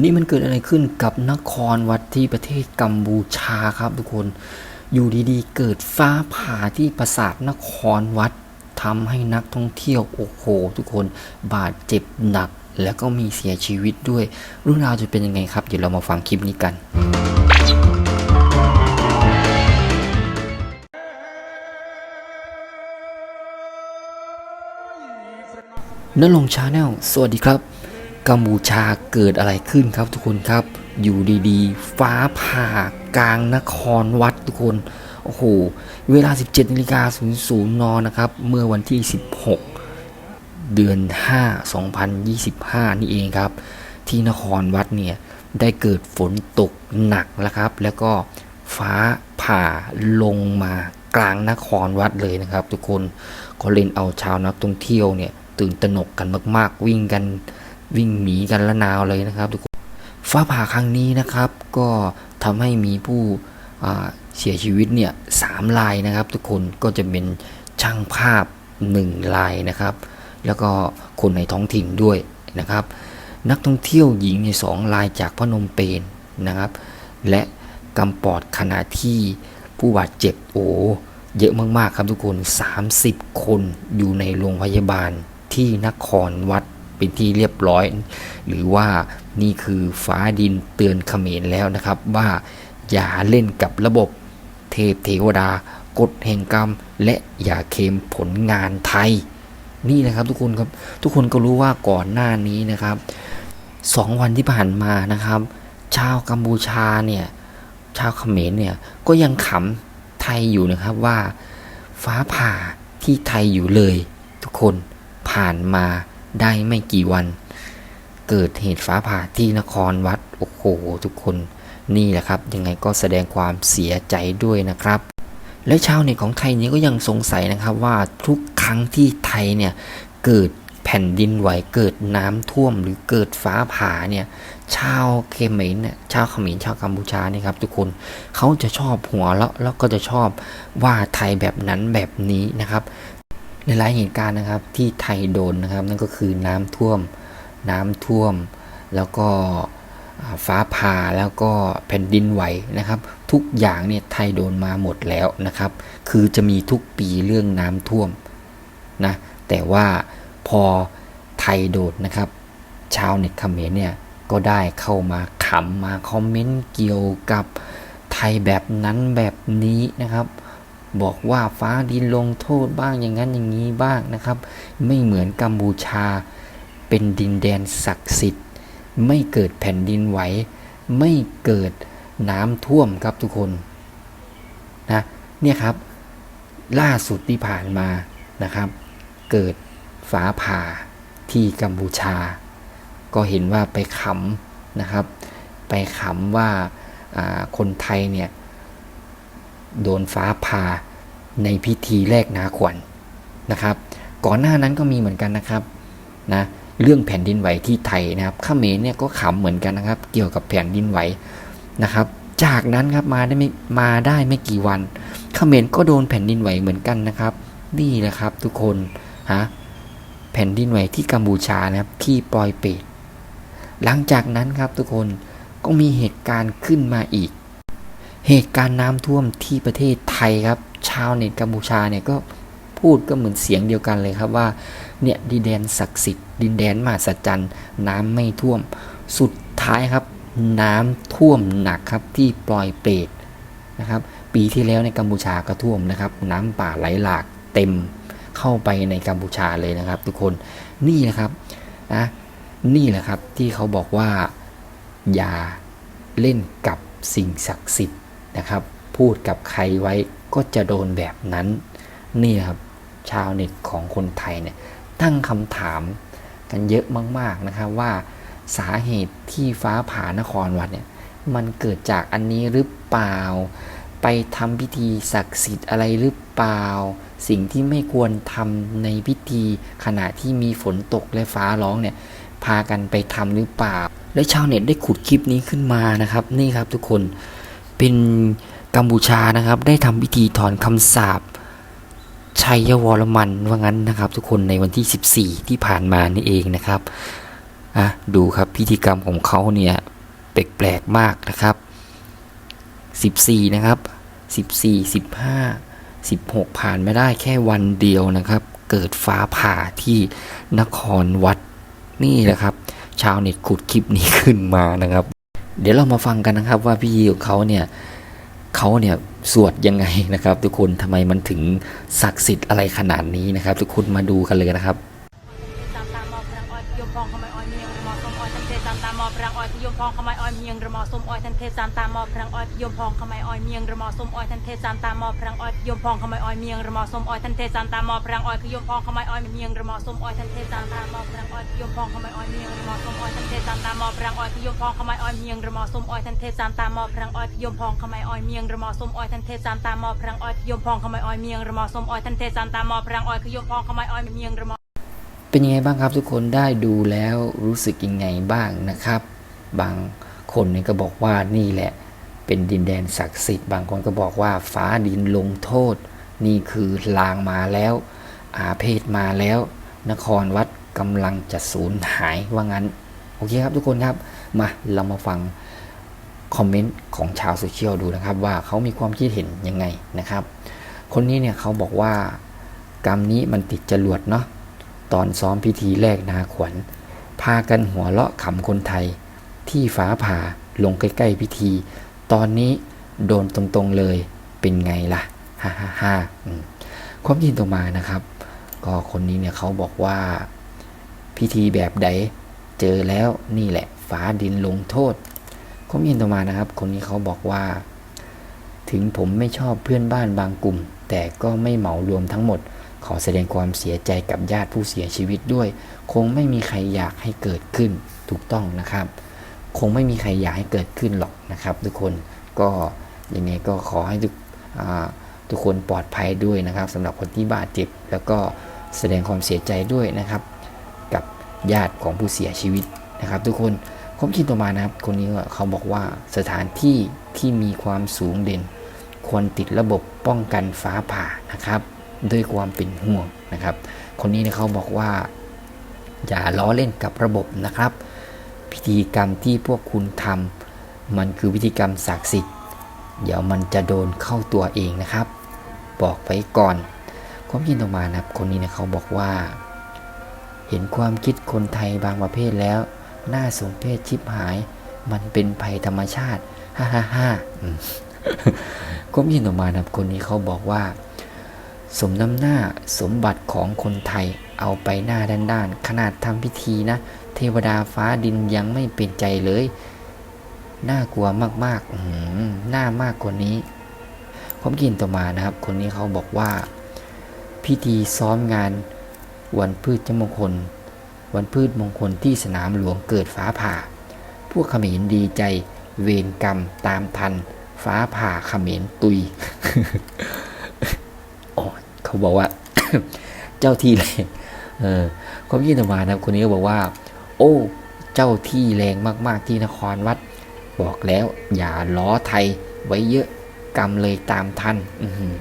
นี่มันเกิดอะไรขึ้นกับนครวัดที่ประเทศกัมพูชาครับทุกคน อยู่ดีๆ เกิดฟ้าผ่าที่ปราสาทนครวัดทำให้นักท่องเที่ยวโอ้โห ทุกคนบาดเจ็บหนักแล้วก็มีเสียชีวิตด้วย เรื่องราวจะเป็นยังไงครับ เดี๋ยวเรามาฟังคลิปนี้กันนลงชาแนลสวัสดีครับ กัมพูชาเกิดอะไรขึ้นครับทุกคนครับ อยู่ดีๆ ฟ้าผ่ากลางนครวัดทุกคน โอ้โห เวลา 17นาฬิกา00นนะครับ เมื่อวันที่ 16 เดือน 5 2025 นี่เองครับ ที่นครวัดเนี่ย ได้เกิดฝนตกหนักแล้วครับ แล้วก็ฟ้าผ่าลงมากลางนครวัดเลยนะครับ ทุกคนก็เล่นเอาชาวนักท่องเที่ยวเนี่ย ตื่นตระหนกกันมาก ๆ วิ่งกัน วิ่งหนีกันละนาวเลยนะครับทุกคนฟ้าผ่าครั้งนี้นะครับ ก็ทำให้มีผู้เสียชีวิตเนี่ยสามรายนะครับ ทุกคนก็จะเป็นช่างภาพหนึ่งรายนะครับ แล้วก็คนในท้องถิ่นด้วยนะครับ นักท่องเที่ยวหญิงในสองรายจากพนมเปญนะครับ และกำปอดขณะที่ผู้บาดเจ็บโอ้เยอะมากๆครับทุกคน 30 คนอยู่ในโรงพยาบาลที่นครวัด เป็นที่เรียบร้อย หรือว่านี่คือฟ้าดินเตือนเขมรแล้วนะครับ ว่าอย่าเล่นกับระบบเทพเทวดากฎแห่งกรรม และอย่าเคลมผลงานไทย นี่นะครับทุกคนครับทุกคนก็รู้ว่าก่อนหน้านี้นะครับสองวันที่ผ่านมานะครับ ชาวกัมพูชาเนี่ยชาวเขมรเนี่ยก็ยังขำไทยอยู่นะครับว่าฟ้าผ่าที่ไทยอยู่เลย ทุกคนผ่านมา ได้ไม่กี่วัน เกิดเหตุฟ้าผ่าที่นครวัดโอ้โหทุกคนนี่แหละครับ ยังไงก็แสดงความเสียใจด้วยนะครับ และชาวเน็ตของไทยนี่ยก็ยังสงสัยนะครับว่าทุกครั้งที่ไทยเนี่ยเกิดแผ่นดินไหวเกิดน้ำท่วมหรือเกิดฟ้าผ่าเนี่ยชาวเขมรเนี่ยชาวเขมรชาวกัมพูชาเนี่ยครับทุกคนเขาจะชอบหัวแล้วแล้วก็จะชอบว่าไทยแบบนั้นแบบนี้นะครับ หลายเหตุการณ์นะครับที่ไทยโดนนะครับ นั่นก็คือน้ำท่วมน้ำท่วม แล้วก็ฟ้าผ่าแล้วก็แผ่นดินไหวนะครับ ทุกอย่างเนี่ยไทยโดนมาหมดแล้วนะครับ คือจะมีทุกปีเรื่องน้ำท่วมนะแต่ว่าพอไทยโดนนะครับ ชาวเน็ตเขมรเนี่ยก็ได้เข้ามาขำมาคอมเมนต์เกี่ยวกับไทยแบบนั้นแบบนี้นะครับ บอกว่าฟ้าดินลงโทษบ้างอย่างนั้นอย่างนี้บ้างนะครับ ไม่เหมือนกัมพูชา เป็นดินแดนศักดิ์สิทธิ์ ไม่เกิดแผ่นดินไหว ไม่เกิดน้ำท่วมครับทุกคนนะเนี่ยครับล่าสุดที่ผ่านมานะครับ เกิดฟ้าผ่าที่กัมพูชา ก็เห็นว่าไปขำนะครับ ไปขำว่าอ่าคนไทยเนี่ย โดนฟ้าผ่าในพิธีแรกนาขวัญนะครับ ก่อนหน้านั้นก็มีเหมือนกันนะครับนะเรื่องแผ่นดินไหวที่ไทยนะครับขเมรเนี่ยก็ขำเหมือนกันนะครับ เกี่ยวกับแผ่นดินไหวนะครับ จากนั้นครับมาได้ไม่มาได้ไม่กี่วันขเมรก็โดนแผ่นดินไหวเหมือนกันนะครับนี่แหละครับ ทุกคนฮะแผ่นดินไหวที่กัมพูชานะครับที่ปอยเปตหลังจากนั้นครับทุกคนก็มีเหตุการณ์ขึ้นมาอีก เหตุการณ์น้ำท่วมที่ประเทศไทยครับ ชาวเน็ตกัมพูชาเนี่ยก็พูดก็เหมือนเสียงเดียวกันเลยครับว่าเนี่ยดินแดนศักดิ์สิทธิ์ดินแดนมหัศจรรย์น้ำไม่ท่วม สุดท้ายครับ น้ำท่วมหนักครับที่ปล่อยเปรตนะครับ ปีที่แล้วในกัมพูชาก็ท่วมนะครับ น้ำป่าไหลหลากเต็มเข้าไปในกัมพูชาเลยนะครับ ทุกคนนี่นะครับนะนี่แหละครับที่เขาบอกว่าอย่าเล่นกับสิ่งศักดิ์สิทธิ์ นะครับ พูดกับใครไว้ก็จะโดนแบบนั้น นี่ครับชาวเน็ตของคนไทยเนี่ยตั้งคำถามกันเยอะมาก ๆ นะครับว่าสาเหตุที่ฟ้าผ่านครวัดเนี่ยมันเกิดจากอันนี้หรือเปล่า ไปทำพิธีศักดิ์สิทธิ์อะไรหรือเปล่า สิ่งที่ไม่ควรทำในพิธีขณะที่มีฝนตกและฟ้าร้องเนี่ยพากันไปทำหรือเปล่า และชาวเน็ตได้ขุดคลิปนี้ขึ้นมานะครับ นี่ครับทุกคน เป็นกัมพูชานะครับ ได้ทำพิธีถอนคำสาปชัยวรมันว่างั้นนะครับ ทุกคนในวันที่ 14 ที่ผ่านมานี่เองนะครับอะดูครับพิธีกรรมของเขาเนี่ยแปลกๆมากนะครับ 14 นะครับ 14 15 16 ผ่านไม่ได้แค่วันเดียวนะครับ เกิดฟ้าผ่าที่นครวัดนี่แหละครับ ชาวเน็ตขุดคลิปนี้ขึ้นมานะครับ เดี๋ยวเรามาฟังกันนะครับว่าพี่ยีของเขาเนี่ยเขาเนี่ยสวดยังไงนะครับ ทุกคนทำไมมันถึงศักดิ์สิทธิ์อะไรขนาดนี้นะครับ ทุกคนมาดูกันเลยนะครับ มพองขมายอ้อยเมียงระมอสมอ้อยทันเทจามตามอพรังอ้อยยมพองขมายอ้อยเมียงระมอสมอ้อยทันเทจามตามอพรังอ้อยยมพองขมายอ้อยเมียงระมอสมอ้อยทันเทจามตามอพรังอ้อยคือยมพองขมายอ้อยเมียงระมอสมอ้อยทันเทจามตามอพรังอ้อยยมพองขมายอ้อยเมียงระมอสมอ้อยทันเทจามตามอพรังอ้อยคือยมพองขมายอ้อยเมียงระมอสมอ้อยทันเทจามตามอพรังอ้อยยมพองขมายอ้อยเมียงระมอสมอ้อยทันเทจามตามอพรังอ้อยยมพองขมายอ้อยเมียงระมอสมอ้อยทันเทจามตามอพรังอ้อยคือยมพองขมายอ้อยเมียงระมอเป็นยังไงบ้างครับทุกคนได้ดูแล้วรู้สึกยังไงบ้างนะครับ บางคนเนี่ยก็บอกว่านี่แหละเป็นดินแดนศักดิ์สิทธิ์ บางคนก็บอกว่าฟ้าดินลงโทษ นี่คือลางมาแล้ว อาเพศมาแล้ว นครวัดกำลังจะสูญหายว่างั้น โอเคครับทุกคนครับ มาเรามาฟังคอมเมนต์ของชาวโซเชียลดูนะครับ ว่าเขามีความคิดเห็นยังไงนะครับ คนนี้เนี่ยเขาบอกว่ากรรมนี้มันติดจรวดเนาะตอนซ้อมพิธีแรกนาขวัญพากันหัวเราะขำคนไทย ที่ฟ้าผ่าลงใกล้ๆพิธี ตอนนี้โดนตรงๆเลยเป็นไงล่ะฮ่าฮ่าฮ่าความจริงตรงมานะครับ ก็คนนี้เนี่ยเขาบอกว่า พิธีแบบใดเจอแล้วนี่แหละฟ้าดินลงโทษความจริงตรงมานะครับ คนนี้เขาบอกว่า ถึงผมไม่ชอบเพื่อนบ้านบางกลุ่ม แต่ก็ไม่เหมารวมทั้งหมด ขอแสดงความเสียใจกับญาติผู้เสียชีวิตด้วย คงไม่มีใครอยากให้เกิดขึ้นถูกต้องนะครับ คงไม่มีใครอยากให้เกิดขึ้นหรอกนะครับ ทุกคนก็ยังไงก็ขอให้ทุกอ่าทุกคนปลอดภัยด้วยนะครับสำหรับคนที่บาดเจ็บแล้วก็แสดงความเสียใจด้วยนะครับ กับญาติของผู้เสียชีวิตนะครับ ทุกคนผมคิดต่อมานะครับ คนนี้เขาบอกว่าสถานที่ที่มีความสูงเด่น ควรติดระบบป้องกันฟ้าผ่านะครับ ด้วยความเป็นห่วงนะครับ คนนี้เขาบอกว่า อย่าล้อเล่นกับระบบนะครับ พิธีกรรมที่พวกคุณทำมันคือพิธีกรรมศักดิ์สิทธิ์ เดี๋ยวมันจะโดนเข้าตัวเองนะครับ บอกไว้ก่อนความคิดออกมานะครับ คนนี้นี่ยเขาบอกว่า เห็นความคิดคนไทยบางประเภทแล้วน่าสมเพชชิบหาย มันเป็นภัยธรรมชาติฮ่าฮ่าฮ่าอืมก็มีออกมานะครับ คนนี้เขาบอกว่า สมน้ำหน้าสมบัติของคนไทย เอาไปหน้าด้านๆ ขนาดทำพิธีนะ เทวดาฟ้าดินยังไม่เป็นใจเลย น่ากลัวมากๆอืมน่ามากกว่านี้ ผมกินต่อมานะครับ คนนี้เขาบอกว่า พิธีซ้อมงาน วันพืชจมงคล วันพืชมงคลที่สนามหลวงเกิดฟ้าผ่า พวกขมรดีใจเวรกรรมตามทัน ฟ้าผ่าขมรตุยโอ้เขาบอกว่า เจ้าที่แรง เออความยินต่อมานะครับคนนี้ก็บอกว่า โอ้ เจ้าที่แรงมาก ๆ ที่นครวัด บอกแล้วอย่าล้อไทยไว้เยอะกรรมเลยตามทันอือหือ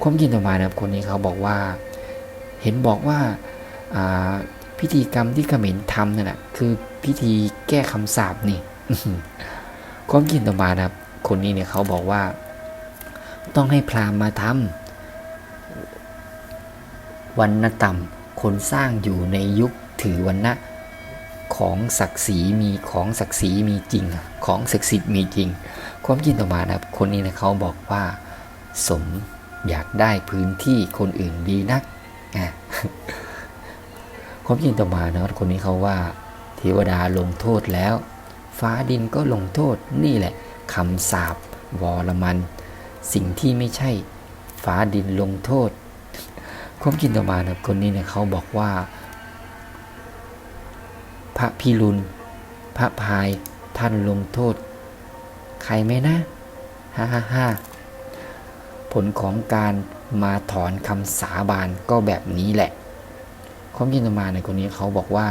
ความยินต่อมานะครับคนนี้เขาบอกว่า เห็นบอกว่าอ่าพิธีกรรมที่เขมรทำนั่นแหะคือพิธีแก้คำสาปนี่ข้อหือความคิดต่อมานะครับ คนนี้เนี่ยเขาบอกว่า ต้องให้พราหมณ์มาทำวันณต่ำ คนสร้างอยู่ในยุคถือวันนะของศักดิ์ศรีมีของศักดิ์ศรีมีจริง ของศักดิ์สิทธิ์มีจริง ความคิดต่อมานะครับคนนี้นี่ยเขาบอกว่าสมอยากได้พื้นที่คนอื่นดีนักอะความจริงต่อมานะครับคนนี้เขาว่าเทวดาลงโทษแล้ว ฟ้าดินก็ลงโทษนี่แหละคำสาปวรมัน สิ่งที่ไม่ใช่ ฟ้าดินลงโทษ ความจริงต่อมานะครับคนนี้เนี่ยเขาบอกว่า พระพิรุณพระพายท่านลงโทษ ใครไหมนะฮ่าฮ่าฮ่าผลของการมาถอนคำสาบานก็แบบนี้แหละ ความยินต่อมาในคนนี้เขาบอกว่า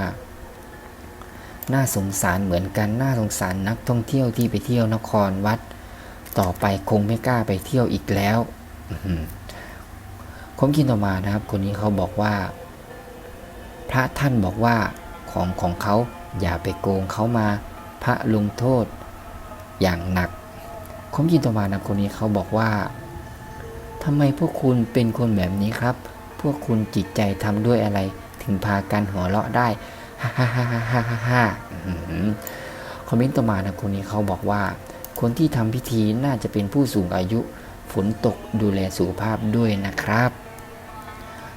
น่าสงสารเหมือนกัน น่าสงสารนักท่องเที่ยวที่ไปเที่ยวนครวัด ต่อไปคงไม่กล้าไปเที่ยวอีกแล้ว อื้อหือความคิดต่อมานะครับ คนนี้เขาบอกว่า พระท่านบอกว่าของของเขาอย่าไปโกงเขามา พระลงโทษอย่างหนักคมยินต่อมานะคนนี้เขาบอกว่าทำไมพวกคุณเป็นคนแบบนี้ครับ พวกคุณจิตใจทำด้วยอะไร ถึงพากันหัวเราะได้ฮ่าฮ่าฮ่าฮ่าฮ่าฮ่าคอมเมนต์ต่อมานะคนนี้เขาบอกว่า คนที่ทำพิธีน่าจะเป็นผู้สูงอายุ ฝนตกดูแลสุขภาพด้วยนะครับ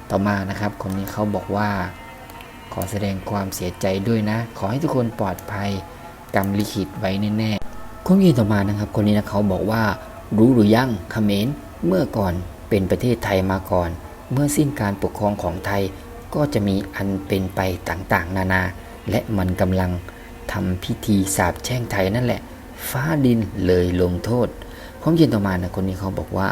ต่อมานะครับ คนนี้เขาบอกว่า ขอแสดงความเสียใจด้วยนะ ขอให้ทุกคนปลอดภัยกรรมลิขิตไว้แน่ๆข้อมูลต่อมานะครับ คนนี้นะเขาบอกว่า รู้หรือยังเขมรเมื่อก่อนเป็นประเทศไทยมาก่อน เมื่อสิ้นการปกครองของไทยก็จะมีอันเป็นไปต่างๆ นานา และมันกำลังทำพิธีสาบแช่งไทยนั่นแหละ ฟ้าดินเลยลงโทษข้อมูลต่อมานะคนนี้เขาบอกว่า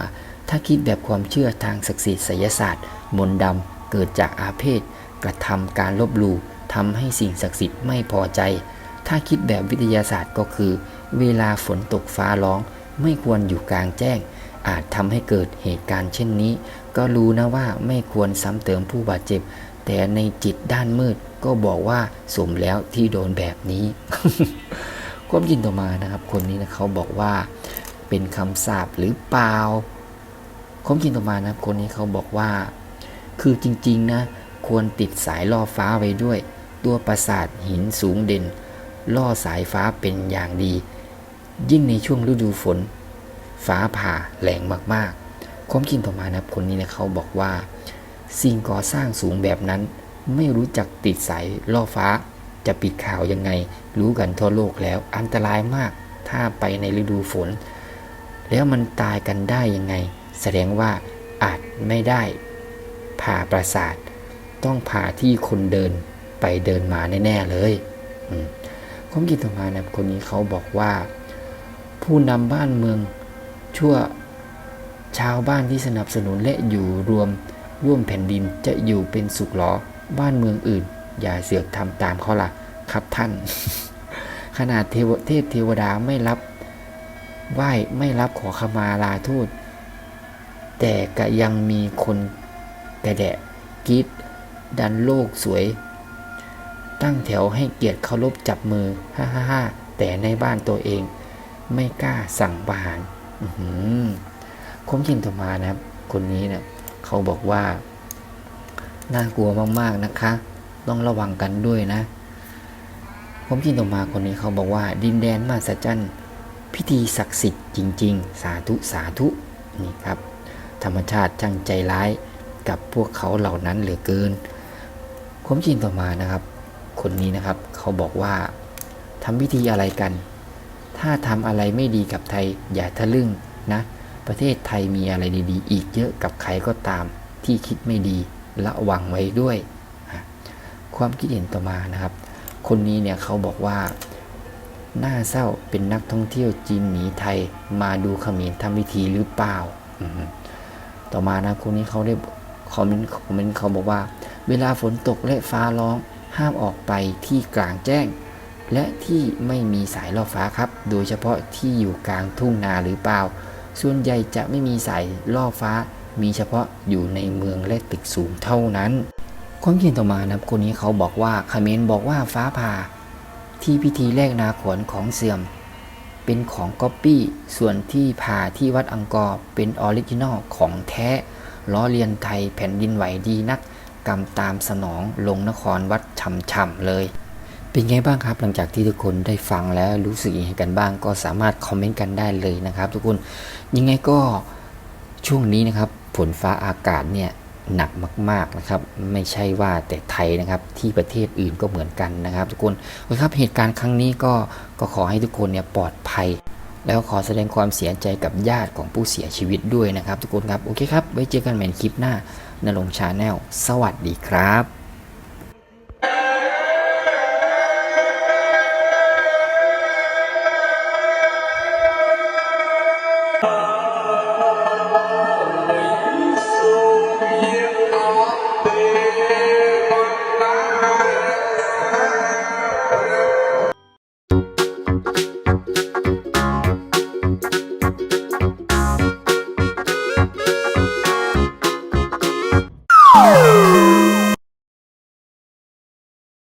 ถ้าคิดแบบความเชื่อทางศักดิ์สิทธิ์ไสยศาสตร์ มนต์ดำเกิดจากอาเพศ กระทำการลบหลู่ทำให้สิ่งศักดิ์สิทธิ์ไม่พอใจ ถ้าคิดแบบวิทยาศาสตร์ก็คือ เวลาฝนตกฟ้าร้อง ไม่ควรอยู่กลางแจ้ง อาจทำให้เกิดเหตุการณ์เช่นนี้ ก็รู้นะว่าไม่ควรซ้ำเติมผู้บาดเจ็บ แต่ในจิตด้านมืดก็บอกว่าสมแล้วที่โดนแบบนี้ความยินต่อมานะครับ คนนี้นะเขาบอกว่า เป็นคำสาปหรือเปล่า ความจริงต่อมานะครับ คนนี้เขาบอกว่า คือจริงๆนะ ควรติดสายล่อฟ้าไว้ด้วย ตัวปราสาทหินสูงเด่น ล่อสายฟ้าเป็นอย่างดี ยิ่งในช่วงฤดูฝน ฟ้าผ่าแรงมากๆ ความจริงต่อมานะครับ คนนี้นะเขาบอกว่า สิ่งก่อสร้างสูงแบบนั้น ไม่รู้จักติดสายล่อฟ้า จะปิดข่าวยังไง รู้กันทั่วโลกแล้วอันตรายมาก ถ้าไปในฤดูฝน แล้วมันตายกันได้ยังไง แสดงว่าอาจไม่ได้ผ่าปราสาท ต้องผ่าที่คนเดินไปเดินมาแน่ๆเลยอืมความคิดต่อมานะคนนี้เขาบอกว่า ผู้นำบ้านเมืองชั่วชาวบ้านที่สนับสนุนและอยู่รวมร่วมแผ่นดินจะอยู่เป็นสุขหรอบ้านเมืองอื่น อย่าเสือกทำตามเขาละครับท่าน ขนาดเทวเทพเทวดาไม่รับไหว้ไม่รับขอขมาลาโทษ แต่ก็ยังมีคนกระแดะกรีดดันโลกสวย ตั้งแถวให้เกียรติเคารพจับมือฮ่าฮ่าฮ่าแต่ในบ้านตัวเอง ไม่กล้าสั่งประหารคมยินต่อมานะครับ คนนี้เนะี่ยเขาบอกว่า น่ากลัวมากๆนะคะ ต้องระวังกันด้วยนะผมยินต่อมาคนนี้เขาบอกว่า ดินแดนมาสจันพิธีศักดิ์สิทธิ์จริง ๆ สาธุสาธุนี่ครับ ธรรมชาติช่างใจร้ายกับพวกเขาเหล่านั้นเหลือเกินความจริงต่อมานะครับ คนนี้นะครับเขาบอกว่าทำพิธีอะไรกัน ถ้าทำอะไรไม่ดีกับไทยอย่าทะลึ่งนะ ประเทศไทยมีอะไรดีๆ อีกเยอะกับใครก็ตามที่คิดไม่ดีระวังไว้ด้วย ความคิดเห็นต่อมานะครับ คนนี้เนี่ยเขาบอกว่าน่าเศร้าเป็นนักท่องเที่ยวจีนหนีไทยมาดูเขมรทำพิธีหรือเปล่าอ ต่อมานะคนนี้เขาได้คอมเมนต์คอมเมนต์เขาบอกว่า เวลาฝนตกและฟ้าร้องห้ามออกไปที่กลางแจ้ง และที่ไม่มีสายล่อฟ้าครับ โดยเฉพาะที่อยู่กลางทุ่งนาหรือเปล่า ส่วนใหญ่จะไม่มีสายล่อฟ้า มีเฉพาะอยู่ในเมืองและตึกสูงเท่านั้นความคิดต่อมานะครับคนนี้เขาบอกว่าคอมเขมรบอกว่าฟ้าผ่าที่พิธีแลกนาขวัญของเสื่อม เป็นของก๊อปปี้ส่วนที่ผ่าที่วัดอังกอร์เป็นออริจินอลของแท้ล้อเลียนไทยแผ่นดินไหวดีนักกรรมตามสนองลงนครวัดช่ำๆเลย เป็นไงบ้างครับหลังจากที่ทุกคนได้ฟังแล้วรู้สึกยังไงกันบ้าง ก็สามารถคอมเมนต์กันได้เลยนะครับ ทุกคนยังไงก็ช่วงนี้นะครับฝนฟ้าอากาศเนี่ย หนักมากๆนะครับ ไม่ใช่ว่าแต่ไทยนะครับที่ประเทศอื่นก็เหมือนกันนะครับ ทุกคนโอเคครับเหตุการณ์ครั้งนี้ก็ก็ขอให้ทุกคนเนี่ยปลอดภัย แล้วขอแสดงความเสียใจกับญาติของผู้เสียชีวิตด้วยนะครับ ทุกคนครับโอเคครับไว้เจอกันใหม่ในคลิปหน้านรงชาแนลสวัสดีครับ